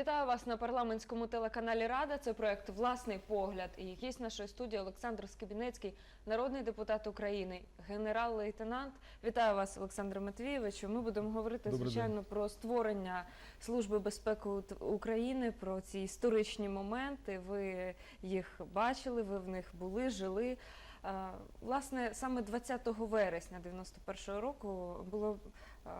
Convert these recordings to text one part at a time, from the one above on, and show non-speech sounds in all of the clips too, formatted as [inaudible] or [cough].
Вітаю вас на парламентському телеканалі Рада. Це проект Власний погляд. І гість нашої студії Олександр Скибінецький, народний депутат України, генерал-лейтенант. Вітаю вас, Олександр Матвійовичу. Ми будемо говорити Добрий звичайно про створення Служби безпеки України, про ці історичні моменти. Ви їх бачили, ви в них були, жили. Е, Власне, саме 20 вересня 91-го року було е,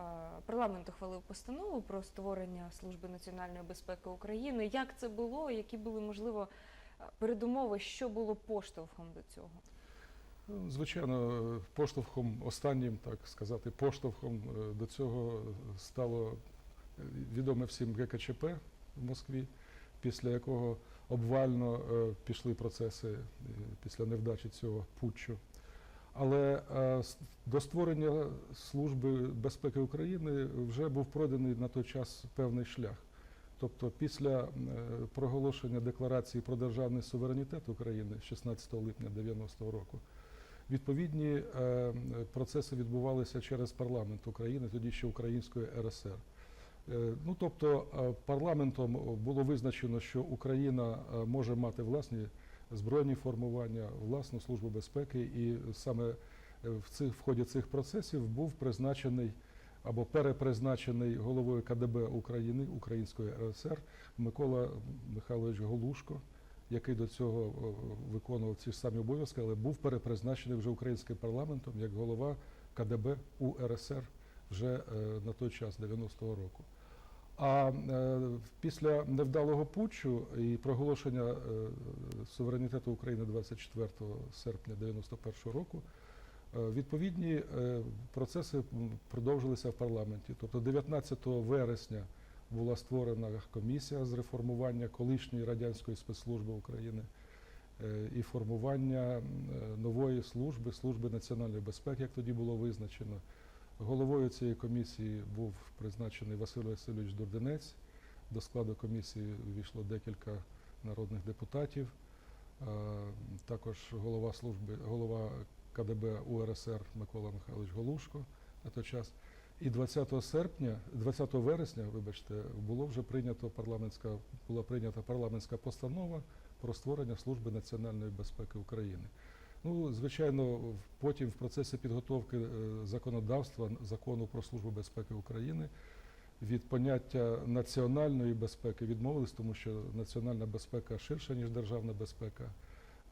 парламент ухвалив постанову про створення служби національної безпеки України. Як це було? Які були можливо е, передумови? Що було поштовхом до цього? Ну, Звичайно, поштовхом останнім, так сказати, поштовхом до цього стало відоме всім ГКЧП в Москві, після якого обвально е, пішли процеси е, після невдачі цього путчу. Але е, до створення Служби безпеки України вже був пройдений на той час певний шлях. Тобто після проголошення декларації про державний суверенітет України 16 липня 90-го року відповідні процеси відбувалися через парламент України, тоді ще Української РСР. Е, Ну, тобто е, парламентом було визначено, що Україна е, може мати власні збройні формування, власну службу безпеки, і саме в цих в ході цих процесів був призначений або перепризначений головою КДБ України Української РСР Микола Михайлович Голушко, який до цього виконував ці ж самі обов'язки, але був перепризначений вже українським парламентом як голова КДБ УРСР вже е, на той час 90-го року. А е, після невдалого путчу і проголошення е, суверенітету України 24 серпня 91-го року відповідні процеси продовжилися в парламенті. Тобто 19 вересня була створена комісія з реформування колишньої радянської спецслужби України і формування нової служби, служби національної безпеки, як тоді було визначено. Головою цієї комісії був призначений Василь Васильович Дурденець. До складу комісії увійшло декілька народних депутатів. Е, Також голова служби, голова КДБ УРСР Микола Михайлович Голушко на той час. І 20 серпня, 20 вересня, вибачте, було вже прийнято парламентська, була прийнята парламентська постанова про створення служби національної безпеки України. Ну, звичайно, потім в процесі підготовки е, законодавства закону про службу безпеки України від поняття національної безпеки відмовились, тому що національна безпека ширша ніж державна безпека.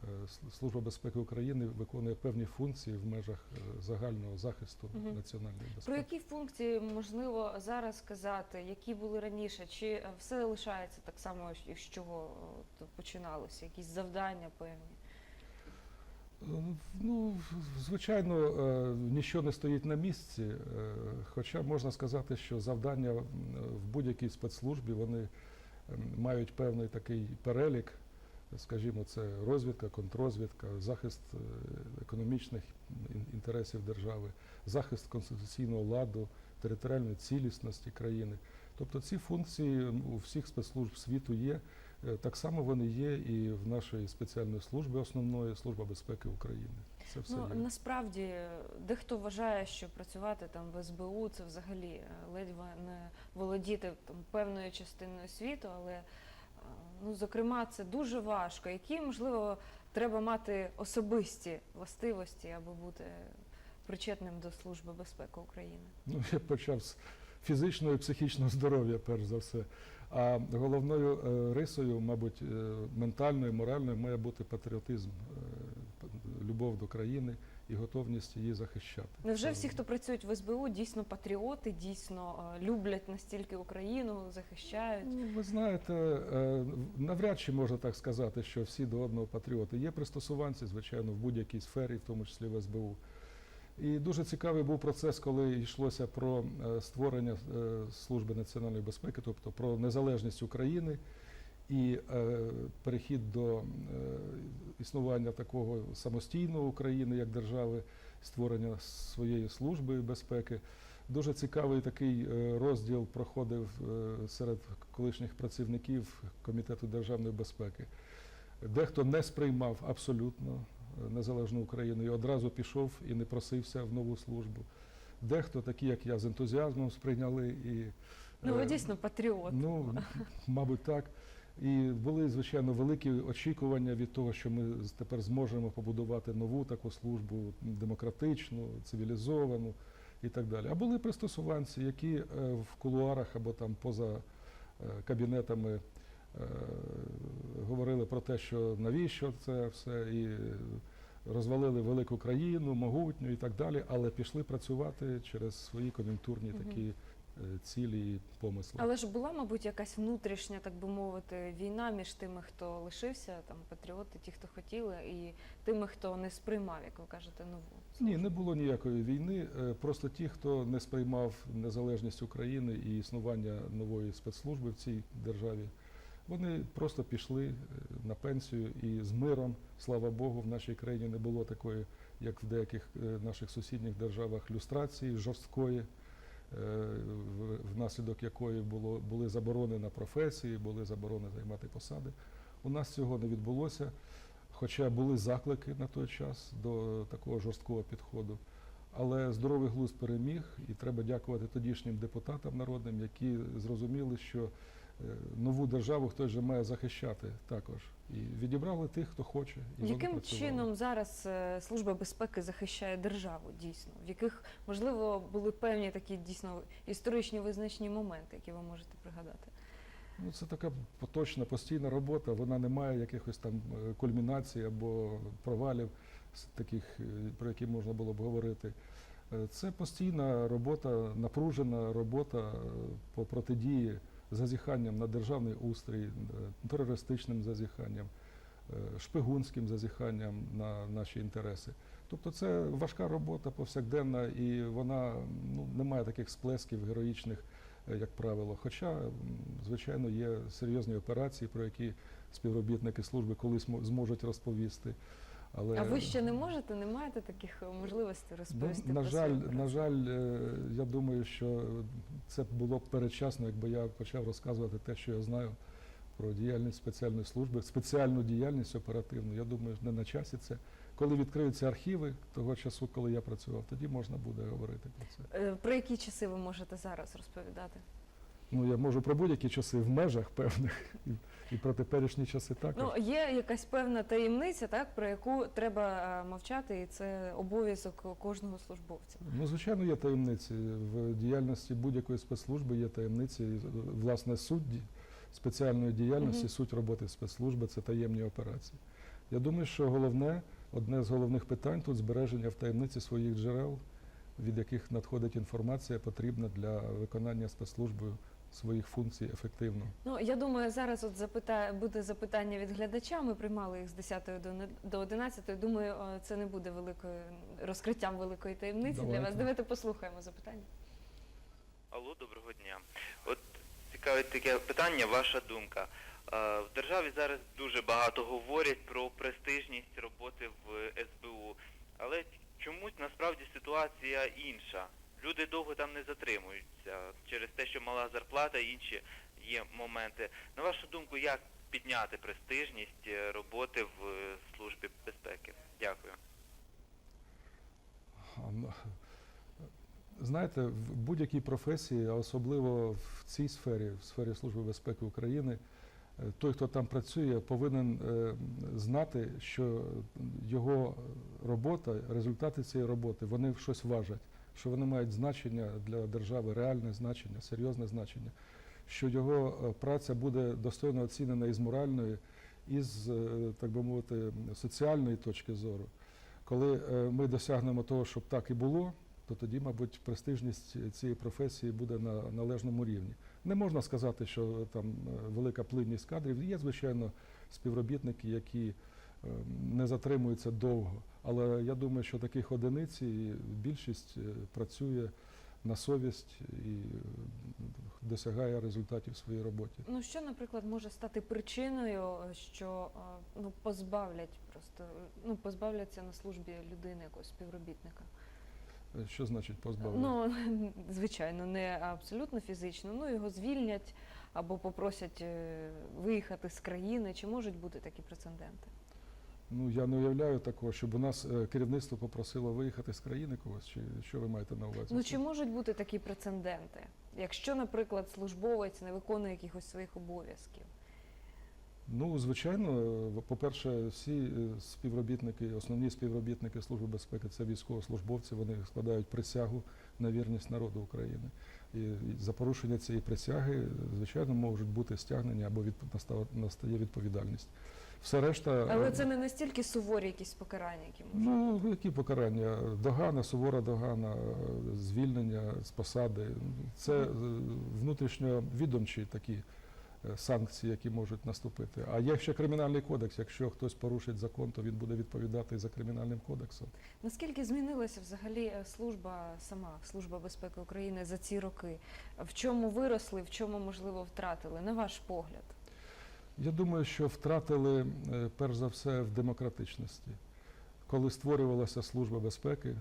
Е, Служба безпеки України виконує певні функції в межах е, загального захисту Мгм. національної Про які функції можливо зараз сказати, які були раніше? Чи все лишається так само, з чого починалося? Якісь завдання певні? Ну, звичайно, е, нічого не стоїть на місці, е, хоча можна сказати, що завдання в будь-якій спецслужбі вони мають певний такий перелік, скажімо, це розвідка, контррозвідка, захист е, економічних інтересів держави, захист конституційного ладу, територіальної цілісності країни. Тобто ці функції у всіх спецслужб світу є. Е, Так само вони є і в нашої спеціальної служби основної служба безпеки України. Це все Ну є. насправді дехто вважає, що працювати там в СБУ це взагалі е, ледве не володіти там певною частиною світу, але е, ну зокрема це дуже важко. Які можливо треба мати особисті властивості, аби бути причетним до служби безпеки України? Ну, я почав з фізичного і психічного здоров'я, перш за все. А головною е, рисою, мабуть, е, ментальною, моральною має бути патріотизм, е, любов до країни і готовність її захищати. Невже всі, хто працюють в СБУ, дійсно патріоти, дійсно люблять настільки Україну, захищають? Ну, ви знаєте, навряд чи можна так сказати, що всі до одного патріоти. Є пристосуванці, звичайно, в будь-якій сфері, в тому числі в СБУ. І дуже цікавий був процес, коли йшлося про е, створення е, служби національної безпеки, тобто про незалежність України і е, перехід до існування такого самостійного України як держави, створення своєї служби безпеки. Дуже цікавий такий розділ проходив серед колишніх працівників Комітету державної безпеки. Дехто не сприймав абсолютно незалежну Україну і одразу пішов і не просився в нову службу. Дехто, такі як я, з ентузіазмом сприйняли і Ну, ви Е, дійсно патріот. Ну, мабуть, так. І були, звичайно, великі очікування від того, що ми тепер зможемо побудувати нову таку службу демократичну, цивілізовану і так далі. А були пристосуванці, які е, в кулуарах або там поза е, кабінетами говорили про те, що навіщо це все, і розвалили велику країну, могутню і так далі, але пішли працювати через свої кон'юнктурні такі е, цілі і помисли. Але ж була, мабуть, якась внутрішня, так би мовити, війна між тими, хто лишився, там патріоти, ті, хто хотіли, і тими, хто не сприймав, як ви кажете, нову. Ні, не було ніякої війни. е, Просто ті, хто не сприймав незалежність України і існування нової спецслужби в цій державі, вони просто пішли е, на пенсію і з миром, слава Богу, в нашій країні не було такої, як в деяких е, наших сусідніх державах, люстрації жорсткої, е, внаслідок якої було, були заборони на професії, були заборони займати посади. У нас цього не відбулося. Хоча були заклики на той час до такого жорсткого підходу. Але здоровий глузд переміг, і треба дякувати тодішнім депутатам народним, які зрозуміли, що нову державу хтось же має захищати також. І відібрали тих, хто хоче. І Яким чином зараз е, Служба безпеки захищає державу дійсно? В яких, можливо, були певні такі дійсно історичні визначні моменти, які ви можете пригадати? Ну, це така поточна, постійна робота. Вона не має якихось там е, кульмінацій або провалів, таких, е, про які можна було б говорити. Е, Це постійна робота, напружена робота е, по протидії зазіханням на державний устрій, е, терористичним зазіханням, е, шпигунським зазіханням на наші інтереси. Тобто це важка робота повсякденна, і вона ну, не має таких сплесків героїчних е, як правило. Хоча, звичайно, є серйозні операції, про які співробітники служби колись мо- зможуть розповісти. Але А ви ще не можете, не маєте таких е, можливостей розповісти ну, на про жаль, на жаль, е, я думаю, що це було б передчасно, якби я почав розказувати те, що я знаю про діяльність спеціальної служби, спеціальну діяльність оперативну. Я думаю, не на часі це. Коли відкриються архіви того часу, коли я працював, тоді можна буде говорити про це. Е, Про які часи ви можете зараз розповідати? Ну, я можу про будь-які часи в межах певних і, і про теперішні часи також. Ну, є якась певна таємниця, так, про яку треба е, мовчати, і це обов'язок кожного службовця. Ну, звичайно, є таємниці. В діяльності будь-якої спецслужби є таємниці. І, Власне, суть спеціальної діяльності, Мгм. суть роботи спецслужби це таємні операції. Я думаю, що головне, одне з головних питань тут збереження в таємниці своїх джерел, від яких надходить інформація, потрібна для виконання спецслужбою своїх функцій ефективно. Ну, я думаю, зараз от запита... буде запитання від глядача. Ми приймали їх з 10 до, не- до 11. Думаю, це не буде великою розкриттям великої таємниці для вас. Давайте. Давайте послухаємо запитання. Алло, доброго дня. От цікавить таке питання, ваша думка. Е, В державі зараз дуже багато говорять про престижність роботи в СБУ, але чомусь насправді ситуація інша. Люди довго там не затримуються через те, що мала зарплата інші є моменти. На вашу думку, як підняти престижність е, роботи в е, службі безпеки? Дякую. Знаєте, в будь-якій професії, а особливо в цій сфері, в сфері Служби безпеки України, е, той, хто там працює, повинен знати, що його робота, результати цієї роботи, вони щось важать, що вони мають значення для держави, реальне значення, серйозне значення, що його е, праця буде достойно оцінена із моральної, і з, е, так би мовити, соціальної точки зору. Коли е, ми досягнемо того, щоб так і було, то тоді, мабуть, престижність цієї професії буде на належному рівні. Не можна сказати, що там велика плинність кадрів. Є, звичайно, співробітники, які не затримуються довго. Але я думаю, що таких одиниць і більшість е, працює на совість і е, досягає результатів в своїй роботі. Ну що, наприклад, може стати причиною, що е, ну позбавлять просто ну позбавляться на службі людини якогось співробітника? Що значить позбавлення? Ну [laughs] звичайно, не абсолютно фізично. Ну його звільнять або попросять виїхати з країни. Чи можуть бути такі прецеденти? Ну я не уявляю такого, щоб у нас е, керівництво попросило виїхати з країни когось, чи що ви маєте на увазі? Ну чи можуть бути такі прецеденти? якщо, наприклад, службовець не виконує якихось своїх обов'язків? Ну, звичайно, по-перше, всі е, співробітники, основні співробітники Служби безпеки це військовослужбовці, вони складають присягу на вірність народу України. І за порушення цієї присяги, звичайно, можуть бути стягнення або від, настає відповідальність. Все решта. Але е, це не настільки суворі якісь покарання, які можуть. Ну, які покарання? Догана, сувора догана, е, звільнення з посади. Це е, внутрішньовідомчі такі санкції, які можуть наступити. А є ще кримінальний кодекс. Якщо хтось порушить закон, то він буде відповідати за кримінальним кодексом. Наскільки змінилася взагалі служба сама, служба безпеки України за ці роки? В чому виросли, в чому можливо втратили? На ваш погляд? Я думаю, що втратили е, перш за все в демократичності. Коли створювалася служба безпеки,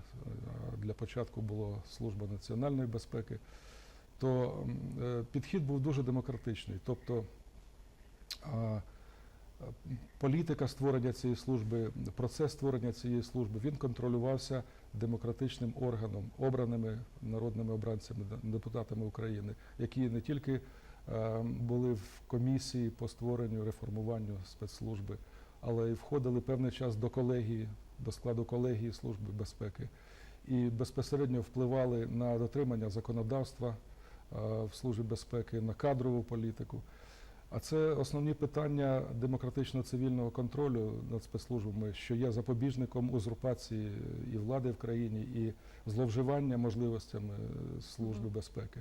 для початку була служба національної безпеки, то е, підхід був дуже демократичний. Тобто політика створення цієї служби, процес створення цієї служби, він контролювався демократичним органом, обраними народними обранцями, депутатами України, які не тільки були в комісії по створенню реформуванню спецслужби, але й входили певний час до колегії, до складу колегії Служби безпеки і безпосередньо впливали на дотримання законодавства е, в Службі безпеки, на кадрову політику. А це основні питання демократично-цивільного контролю над спецслужбами, що є запобіжником узурпації і влади в країні, і зловживання можливостями е, Служби безпеки.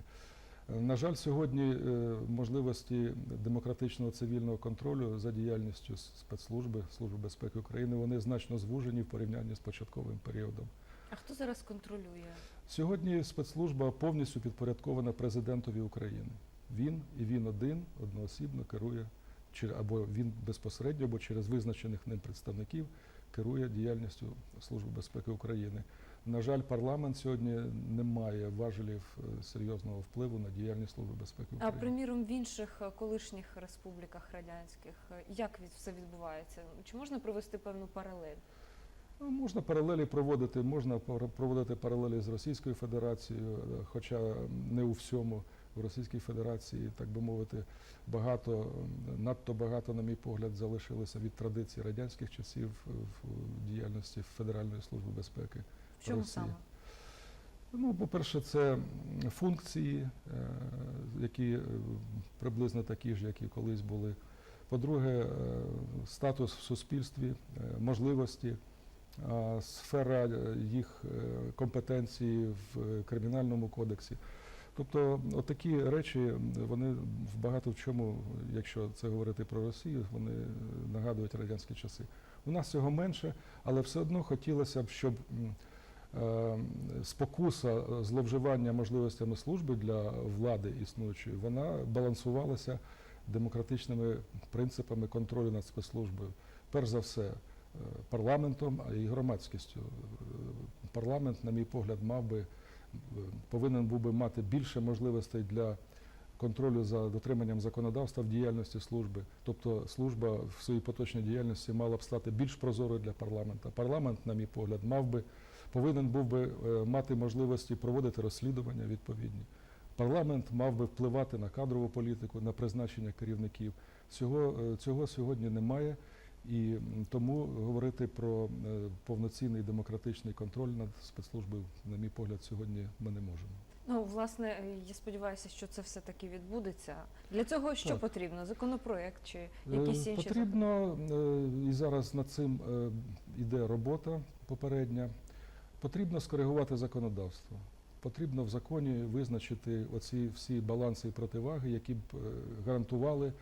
На жаль, сьогодні е, можливості демократичного цивільного контролю за діяльністю спецслужби Служби безпеки України вони значно звужені в порівнянні з початковим періодом. А хто зараз контролює? Сьогодні спецслужба повністю підпорядкована президентові України. Він і він один одноосібно керує або він безпосередньо, або через визначених ним представників керує діяльністю Служби безпеки України. На жаль, парламент сьогодні не має важелів е, серйозного впливу на діяльність Служби безпеки А приміром в інших е, колишніх республіках радянських е, як все відбувається? Чи можна провести певну паралель? Можна паралелі проводити, можна проводити паралелі з Російською Федерацією, хоча не у всьому в Російській Федерації, так би мовити, багато, надто багато, на мій погляд, залишилося від традицій радянських часів в діяльності Федеральної служби безпеки. Чому Росія. саме? Ну, по-перше, це функції, е, які е, приблизно такі ж, які колись були. По-друге, е, статус в суспільстві, можливості, сфера їх компетенції в кримінальному кодексі. Тобто, отакі речі, вони в багато в чому, якщо це говорити про Росію, вони нагадують радянські часи. У нас цього менше, але все одно хотілося б, щоб спокуса е, зловживання можливостями служби для влади існуючої, вона балансувалася демократичними принципами контролю над спецслужбою. Перш за все, е, парламентом, і громадськістю. Е, Парламент, на мій погляд, мав би повинен був би мати більше можливостей для контролю за дотриманням законодавства в діяльності служби. Тобто служба в своїй поточній діяльності мала б стати більш прозорою для парламента. Парламент, на мій погляд, мав би повинен був би е, мати можливості проводити розслідування відповідні. Парламент мав би впливати на кадрову політику, на призначення керівників. Цього, е, цього сьогодні немає. І тому говорити про е, повноцінний демократичний контроль над спецслужбою, на мій погляд, сьогодні ми не можемо. Ну, власне, е, я сподіваюся, що це все таки відбудеться. Для цього що Так. потрібно? Законопроект чи якісь Е, інші Потрібно, е, і зараз над цим іде робота попередня, потрібно скоригувати законодавство. Потрібно в законі визначити оці всі баланси і противаги, які б гарантували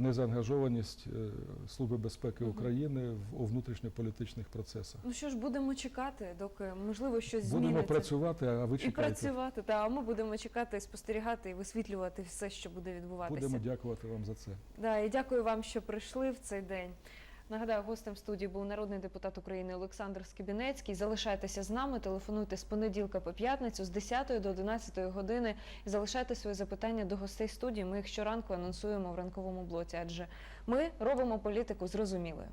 незаангажованість е, Служби безпеки України в у внутрішньополітичних процесах. Ну що ж, будемо чекати, доки можливо щось Будемо зміниться. працювати, а ви І працювати, та а ми будемо чекати, спостерігати і висвітлювати все, що буде відбуватися. Будемо дякувати вам за це. Да, і дякую вам, що прийшли в цей день. Нагадаю, гостем студії був народний депутат України Олександр Скибінецький. Залишайтеся з нами, телефонуйте з понеділка по п'ятницю з 10 до 11 години і залишайте свої запитання до гостей студії. Ми їх щоранку анонсуємо в ранковому блоці, адже ми робимо політику зрозумілою.